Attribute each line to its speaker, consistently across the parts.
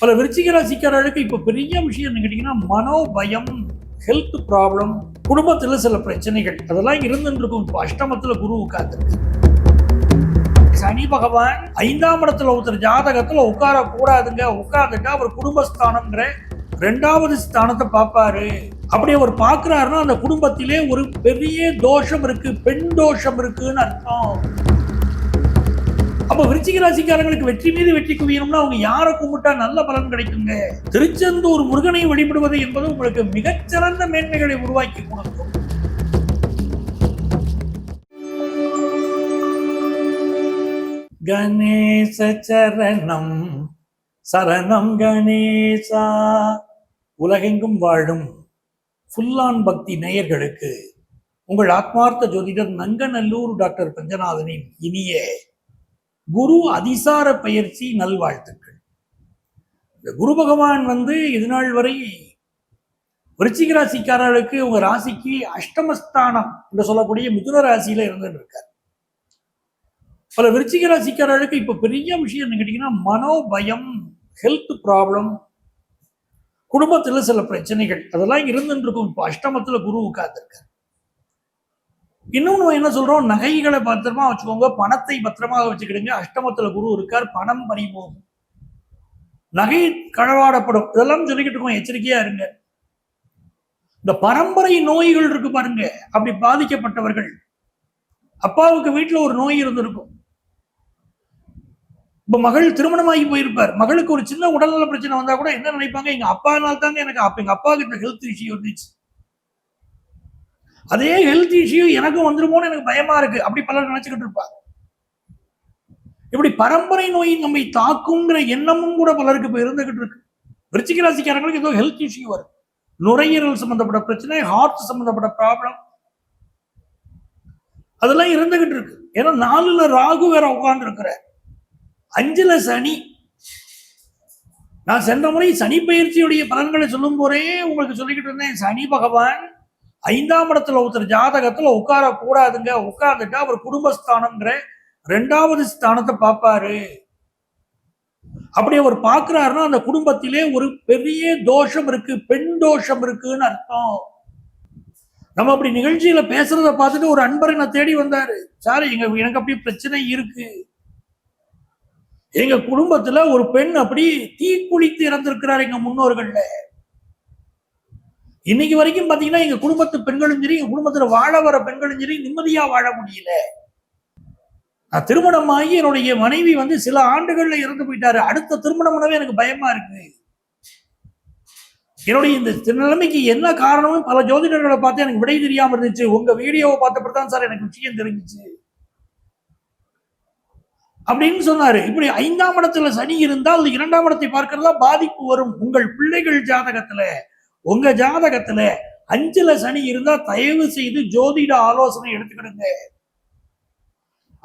Speaker 1: பல விருச்சிக ராசிக்காரர்களுக்கு இப்ப பெரிய விஷயம் என்ன கேட்டீங்கன்னா மனோபயம் ஹெல்த் ப்ராப்ளம் குடும்பத்துல சில பிரச்சனைகள். அதெல்லாம் இருந்துருக்கும். இப்போ அஷ்டமத்துல குரு உட்கார்ந்துருக்கு சனி பகவான் ஐந்தாம் இடத்துல ஒருத்தர் ஜாதகத்துல உட்கார கூடாதுங்க உட்கார்ந்துட்டா அவர் குடும்பஸ்தானம்ன்ற ரெண்டாவது ஸ்தானத்தை பார்ப்பாரு. அப்படி அவர் பார்க்குறாருன்னா அந்த குடும்பத்திலே ஒரு பெரிய தோஷம் இருக்கு. பெண் தோஷம் இருக்குன்னு அர்த்தம். அப்ப விருச்சிக ராசிக்காரங்களுக்கு வெற்றி மீது வெற்றி குவியணும்னா அவங்க யாரை கும்பிட்டா நல்ல பலன் கிடைக்குங்க? திருச்செந்தூர் முருகனை வழிபடுவது என்பது உங்களுக்கு மிகச்சிறந்த மேன்மைகளை உருவாக்கி கொடுக்கும். கணேச சரணம். சரணம் கணேசா. உலகெங்கும் வாழும் ஃபுல்லான் பக்தி நேயர்களுக்கு உங்கள் ஆத்மார்த்த ஜோதிடர் நங்கநல்லூர் டாக்டர் பஞ்சநாதனின் இனிய குரு அதிசார பயிற்சி நல்வாழ்த்துக்கள். இந்த குரு பகவான் வந்து இது நாள் வரை விருச்சிக ராசிக்காரர்களுக்கு உங்க ராசிக்கு அஷ்டமஸ்தானம் என்று சொல்லக்கூடிய மிதுன ராசியில இருந்துட்டு இருக்கார். பல விருச்சிக ராசிக்காரர்களுக்கு இப்ப பெரிய விஷயம் என்ன கேட்டீங்கன்னா மனோபயம் ஹெல்த் ப்ராப்ளம் குடும்பத்துல சில பிரச்சனைகள் அதெல்லாம் இருந்துட்டு இருக்கும். இப்போ அஷ்டமத்துல குரு உட்கார்ந்துருக்காரு. இன்னொன்று என்ன சொல்றோம்? நகைகளை பத்திரமா வச்சுக்கோங்க. பணத்தை பத்திரமா வச்சுக்கிடுங்க. அஷ்டமத்துல குரு இருக்கார். பணம் பறிபோகும். நகை களவாடப்படும். இதெல்லாம் சொல்லிக்கிட்டு இருக்கோம். எச்சரிக்கையா இருங்க. இந்த பரம்பரை நோய்கள் இருக்கு பாருங்க. அப்படி பாதிக்கப்பட்டவர்கள். அப்பாவுக்கு வீட்டுல ஒரு நோய் இருந்திருக்கும். இப்போ மகள் திருமணமாகி போயிருப்பார். மகளுக்கு ஒரு சின்ன உடல்நல பிரச்சனை வந்தா கூட என்ன நினைப்பாங்க? எங்க அப்பானால தாங்க எனக்கு அப்ப எங்க அப்பாவுக்கு இந்த ஹெல்த் இஷ்யூ இருந்துச்சு. அதே ஹெல்த் இஷ்யூ எனக்கும் வந்துருமோன்னு எனக்கு பயமா இருக்கு. அப்படி பலர் நினைச்சுக்கிட்டு இருப்பாங்க. இப்படி பரம்பரை நோய் நம்மை தாக்குங்கிற எண்ணமும் கூட பலருக்கு இப்போ இருந்துகிட்டு இருக்கு. விருச்சிக ராசிக்காரங்களுக்கு ஏதோ ஹெல்த் இஷ்யூ வரும் நுரையீரல் சம்பந்தப்பட்ட பிரச்சனை ஹார்ட் சம்பந்தப்பட்ட ப்ராப்ளம் அதெல்லாம் இருந்துகிட்டு இருக்கு. ஏன்னா நாலுல ராகு வேற உட்கார்ந்து இருக்கிற அஞ்சுல சனி. நான் சென்ற முறை சனி பயிற்சியுடைய பலன்களை சொல்லும் போதே உங்களுக்கு சொல்லிக்கிட்டு இருந்தேன். சனி பகவான் ஐந்தாம் இடத்துல ஒருத்தர் ஜாதகத்துல உட்கார கூடாதுங்க உட்கார்ந்துட்டா அவர் குடும்பஸ்தானம்ன்ற ரெண்டாவது ஸ்தானத்தை பார்ப்பாரு. அப்படி அவர் பார்க்கிறாருன்னா அந்த குடும்பத்திலே ஒரு பெரிய தோஷம் இருக்கு பெண் தோஷம் இருக்குன்னு அர்த்தம். நம்ம அப்படி நிகழ்ச்சியில பேசுறத பார்த்துட்டு ஒரு அன்பர் என்ன தேடி வந்தாரு. சார் எங்க எனக்கு அப்படி பிரச்சனை இருக்கு. எங்க குடும்பத்துல ஒரு பெண் அப்படி தீக்குளித்து இறந்திருக்கிறார் எங்க முன்னோர்கள்ல. இன்னைக்கு வரைக்கும் பாத்தீங்கன்னா எங்க குடும்பத்து பெண்களும் சரி எங்க குடும்பத்துல வாழ வர பெண்களும் சரி நிம்மதியா வாழ முடியல. நான் திருமணமாகி என்னுடைய மனைவி வந்து சில ஆண்டுகள்ல இறந்து போயிட்டாரு. அடுத்த திருமணம்னாவே எனக்கு பயமா இருக்கு. என்னுடைய இந்த நிலைமைக்கு என்ன காரணம்னு பல ஜோதிடர்களை பார்த்து எனக்கு விடை தெரியாம இருந்துச்சு. உங்க வீடியோவை பார்த்தப்ப தான் சார் எனக்கு விஷயம் தெரிஞ்சுச்சு. அப்படின்னு சொன்னாரு. இப்படி ஐந்தாம் இடத்துல சனி இருந்தால் இரண்டாம் இடத்தை பார்க்கிறதா பாதிப்பு வரும் உங்கள் பிள்ளைகள் ஜாதகத்துல. உங்க ஜாதகத்துல அஞ்சுல சனி இருந்தா தயவு செய்து ஜோதிட ஆலோசனை எடுத்துக்கிடுங்க.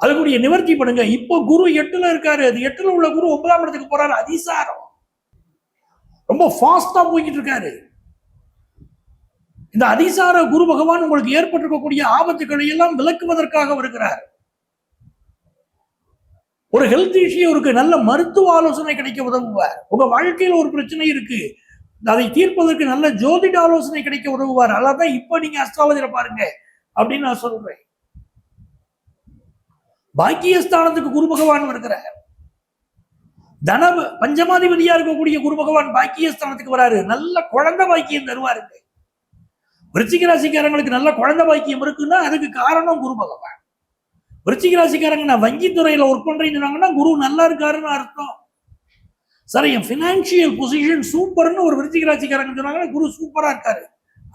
Speaker 1: அதுக்குரிய நிவர்த்தி பண்ணுங்க. இப்போ குரு எட்டுல இருக்காரு. அது எட்டுல உள்ள குரு ஒன்பதாம் இடத்துக்கு போறாரு. அதிசாரம். ரொம்ப ஃபாஸ்டா போய்கிட்டு இருக்காரு இந்த அதிசார குரு பகவான் உங்களுக்கு ஏற்பட்டிருக்கக்கூடிய ஆபத்துக்களை எல்லாம் விளக்குவதற்காக வருகிறார். ஒரு ஹெல்த் இஷ்யூ இருக்கு நல்ல மருத்துவ ஆலோசனை கிடைக்க உதவுவார். உங்க வாழ்க்கையில ஒரு பிரச்சனை இருக்கு. அதை தீர்ப்பதற்கு நல்ல ஜோதிட ஆலோசனை கிடைக்க உதவுவார். அதான் இப்போ நீங்க அஸ்ட்ராலஜில பாருங்க அப்படின்னு நான் சொல்றேன். பாக்கியஸ்தானத்துக்கு குரு பகவான் வருகிறார். தன பஞ்சமாதிபதியா இருக்கக்கூடிய குரு பகவான் பாக்கியஸ்தானத்துக்கு வராரு. நல்ல குழந்தை பாக்கியம் தருவாருங்க. விருச்சிக ராசிக்காரங்களுக்கு நல்ல குழந்தை பாக்கியம் இருக்குன்னா அதுக்கு காரணம் குரு பகவான். விருச்சிக ராசிக்காரங்க நான் வங்கித்துறையில ஒர்க் பண்றேன்னு சொன்னாங்கன்னா குரு நல்லா இருக்காருன்னு அர்த்தம். சார் என் ஃபினான்ஷியல் பொசிஷன் சூப்பர்னு ஒரு விருச்சிக ராசிக்காரங்க சொன்னாங்கன்னா குரு சூப்பரா இருக்காரு.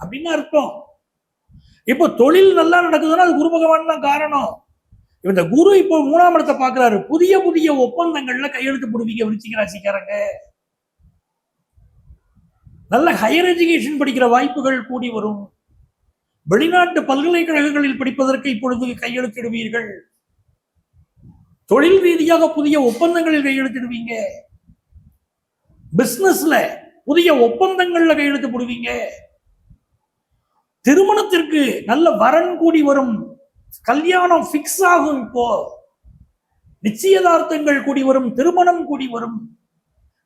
Speaker 1: அப்படின்னு அர்த்தம். இப்போ தொழில் நல்லா நடக்குதுன்னா அது குரு பகவான் தான் காரணம். இந்த குரு இப்போ மூணாம் இடத்தை பார்க்குறாரு. புதிய புதிய ஒப்பந்தங்கள்ல கையெழுத்து போடுவீங்க விருச்சிக ராசிக்காரங்க. நல்ல ஹையர் எஜுகேஷன் படிக்கிற வாய்ப்புகள் கூடி வரும். வெளிநாட்டு பல்கலைக்கழகங்களில் படிப்பதற்கு இப்பொழுது கையெழுத்திடுவீர்கள். தொழில் ரீதியாக புதிய ஒப்பந்தங்களில் கையெழுத்திடுவீங்க. பிசினஸ்ல புதிய ஒப்பந்தங்கள்ல கையெழுத்து போடுவீங்க. திருமணத்திற்கு நல்ல வரன் கூடி வரும் கல்யாணம் பிக்ஸ் ஆகும் இப்போ. நிச்சயதார்த்தங்கள் கூடி வரும் திருமணம் கூடி வரும்.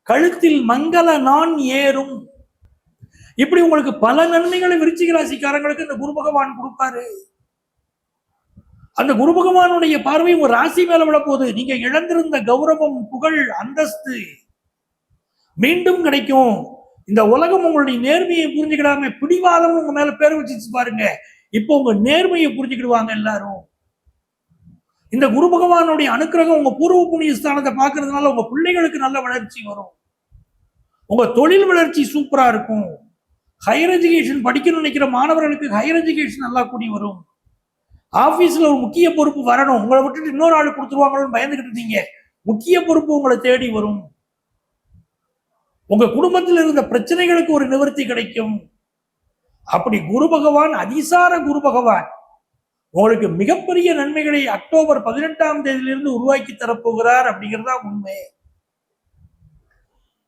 Speaker 1: கழுத்தில் மங்கள நான் ஏறும். இப்படி உங்களுக்கு பல நன்மைகளை விருச்சிக ராசிக்காரங்களுக்கு இந்த குரு பகவான் கொடுப்பாரு. அந்த குரு பகவானுடைய பார்வை உங்க ராசி மேல விட போகுது நீங்க இழந்திருந்த கௌரவம் புகழ் அந்தஸ்து. மீண்டும் கிடைக்கும். இந்த உலகம் உங்களுடைய நேர்மையை புரிஞ்சுக்கிடாம பிடிவாதம் உங்க மேல பேர் வச்சு பாருங்க. இப்போ உங்க நேர்மையை புரிஞ்சுக்கிடுவாங்க எல்லாரும். இந்த குரு பகவானுடைய அனுக்கிரகம் உங்க பூர்வ புண்ணிய ஸ்தானத்தை பார்க்கறதுனால உங்க பிள்ளைகளுக்கு நல்ல வளர்ச்சி வரும். உங்க தொழில் வளர்ச்சி சூப்பரா இருக்கும். ஹையர் எஜுகேஷன் படிக்கணும்னு நினைக்கிற மாணவர்களுக்கு ஹையர் எஜுகேஷன் நல்லா கூடி வரும். ஆபீஸ்ல ஒரு முக்கிய பொறுப்பு வரணும். உங்களை விட்டுட்டு இன்னொரு ஆள் கொடுத்துருவாங்களோன்னு பயந்துகிட்டு இருந்தீங்க. முக்கிய பொறுப்பு உங்களை தேடி வரும். உங்க குடும்பத்தில் இருந்த பிரச்சனைகளுக்கு ஒரு நிவர்த்தி கிடைக்கும். அப்படி குரு பகவான் அதிசார குரு பகவான் உங்களுக்கு மிகப்பெரிய நன்மைகளை அக்டோபர் பதினெட்டாம் தேதியிலிருந்து உருவாக்கி தரப்போகிறார் அப்படிங்கிறதா உண்மை.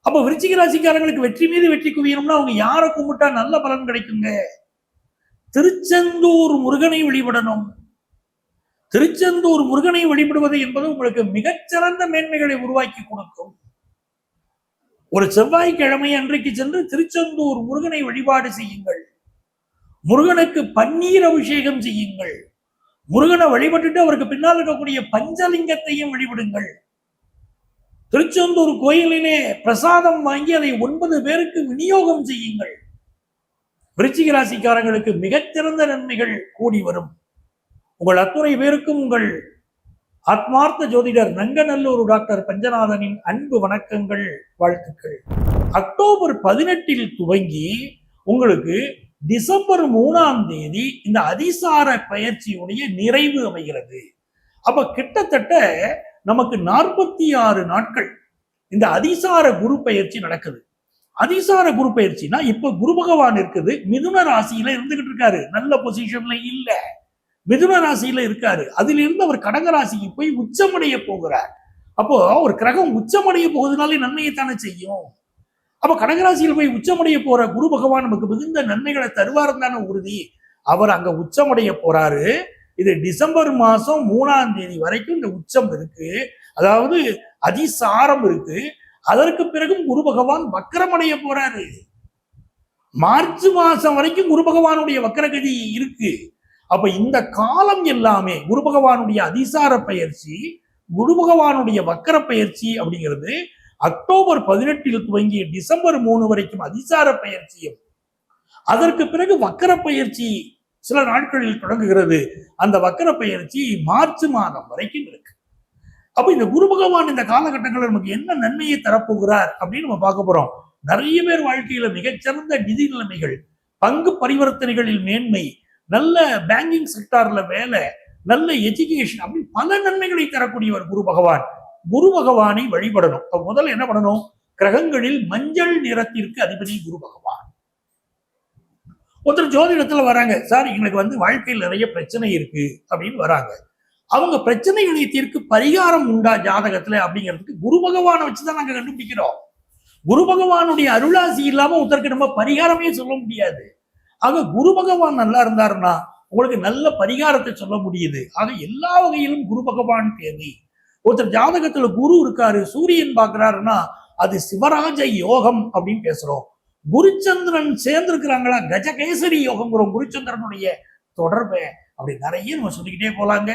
Speaker 1: அப்ப விருச்சிக ராசிக்காரங்களுக்கு வெற்றி மீது வெற்றி குவியணும்னா அவங்க யாரை கும்பிட்டா நல்ல பலன் கிடைக்குங்க? திருச்செந்தூர் முருகனை வழிபடணும். திருச்செந்தூர் முருகனை வழிபடுவது என்பது உங்களுக்கு மிகச்சிறந்த மேன்மைகளை உருவாக்கி கொடுக்கும். ஒரு செவ்வாய்க்கிழமை அன்றைக்கு சென்று திருச்செந்தூர் முருகனை வழிபாடு செய்யுங்கள். முருகனுக்கு பன்னீர் அபிஷேகம் செய்யுங்கள். முருகனை வழிபட்டுட்டு அவருக்கு பின்னால் இருக்கக்கூடிய பஞ்சலிங்கத்தையும் வழிபடுங்கள். திருச்செந்தூர் கோயிலிலே பிரசாதம் வாங்கி அதை ஒன்பது பேருக்கு விநியோகம் செய்யுங்கள். விருச்சிக ராசிக்காரங்களுக்கு மிகச்சிறந்த நன்மைகள் கூடி வரும். உங்கள் அத்துணை பேருக்கும் உங்கள் ஆத்மார்த்த ஜோதிடர் நங்கநல்லூர் டாக்டர் பஞ்சநாதனின் அன்பு வணக்கங்கள் வாழ்த்துக்கள். அக்டோபர் பதினெட்டில் துவங்கி உங்களுக்கு டிசம்பர் மூணாம் தேதி இந்த அதிசார பயிற்சியுடைய நிறைவு அமைகிறது. அப்ப கிட்டத்தட்ட நமக்கு நாற்பத்தி ஆறு நாட்கள் இந்த அதிசார குரு பயிற்சி நடக்குது. அதிசார குரு பயிற்சினா இப்ப குரு பகவான் இருக்குது மிதுன ராசியில இருந்துகிட்டு இருக்காரு. நல்ல பொசிஷன்ல இல்லை. மிதுன ராசியில இருக்காரு. அதிலிருந்து அவர் கடக ராசிக்கு போய் உச்சமடைய போகிறார். அப்போ ஒரு கிரகம் உச்சமடைய போவதனாலே நன்மையைத்தானே செய்யும். அப்ப கடகராசியில் போய் உச்சமடைய போற குரு பகவான் நமக்கு மிகுந்த நன்மைகளை தருவார் தானே உறுதி. அவர் அங்க உச்சமடைய போறாரு. இது டிசம்பர் மாசம் மூணாம் தேதி வரைக்கும் இந்த உச்சம் இருக்கு. அதாவது அதிசாரம் இருக்கு. அதற்கு பிறகும் குரு பகவான் வக்கரமடைய போறாரு. மார்ச் மாசம் வரைக்கும் குரு பகவானுடைய வக்கரகதி இருக்கு. அப்ப இந்த காலம் எல்லாமே குரு பகவானுடைய அதிசார பயிற்சி குரு பகவானுடைய வக்கர பயிற்சி அப்படிங்கிறது அக்டோபர் பதினெட்டில் துவங்கி டிசம்பர் மூணு வரைக்கும் அதிசார பயிற்சியும். அதற்கு பிறகு வக்கர பயிற்சி சில நாட்களில் தொடங்குகிறது. அந்த வக்கர பயிற்சி மார்ச் மாதம் வரைக்கும் இருக்கு. அப்ப இந்த குரு பகவான் இந்த காலகட்டங்களில் நமக்கு என்ன நன்மையை தரப்போகிறார் அப்படின்னு நம்ம பார்க்க போறோம். நிறைய பேர் வாழ்க்கையில மிகச்சிறந்த நிதி நிலைமைகள் பங்கு பரிவர்த்தனைகளில் மேன்மை நல்ல பேங்கிங் செக்டார்ல வேலை நல்ல எஜுகேஷன் அப்படி பல நன்மைகளை தரக்கூடியவர் குரு பகவான். குரு பகவானை வழிபடணும். அப்ப முதல்ல என்ன பண்ணணும்? கிரகங்களில் மஞ்சள் நிறத்திற்கு அதிபதி குரு பகவான். ஒருத்தர் ஜோதிடத்துல வராங்க. சார் எங்களுக்கு வந்து வாழ்க்கையில் நிறைய பிரச்சனை இருக்கு அப்படின்னு வராங்க. அவங்க பிரச்சனைகளை தீர்க்க பரிகாரம் உண்டா ஜாதகத்துல அப்படிங்கிறதுக்கு குரு பகவானை வச்சுதான் நாங்க கண்டுபிடிக்கிறோம். குரு பகவானுடைய அருளாசி இல்லாம ஒருத்தருக்கு நம்ம பரிகாரமே சொல்ல முடியாது. ஆக குரு பகவான் நல்லா இருந்தாருன்னா உங்களுக்கு நல்ல பரிகாரத்தை சொல்ல முடியுது. ஆக எல்லா வகையிலும் குரு பகவான் தேவை. ஒருத்தர் ஜாதகத்துல குரு இருக்காரு சூரியன் பாக்குறாருன்னா அது சிவராஜ யோகம் அப்படின்னு பேசுறோம். குருச்சந்திரன் சேர்ந்திருக்கிறாங்களா? கஜகேசரி யோகம்ங்கிறோம் குருச்சந்திரனுடைய தொடர்பை. அப்படி நிறைய நம்ம சொல்லிக்கிட்டே போலாங்க.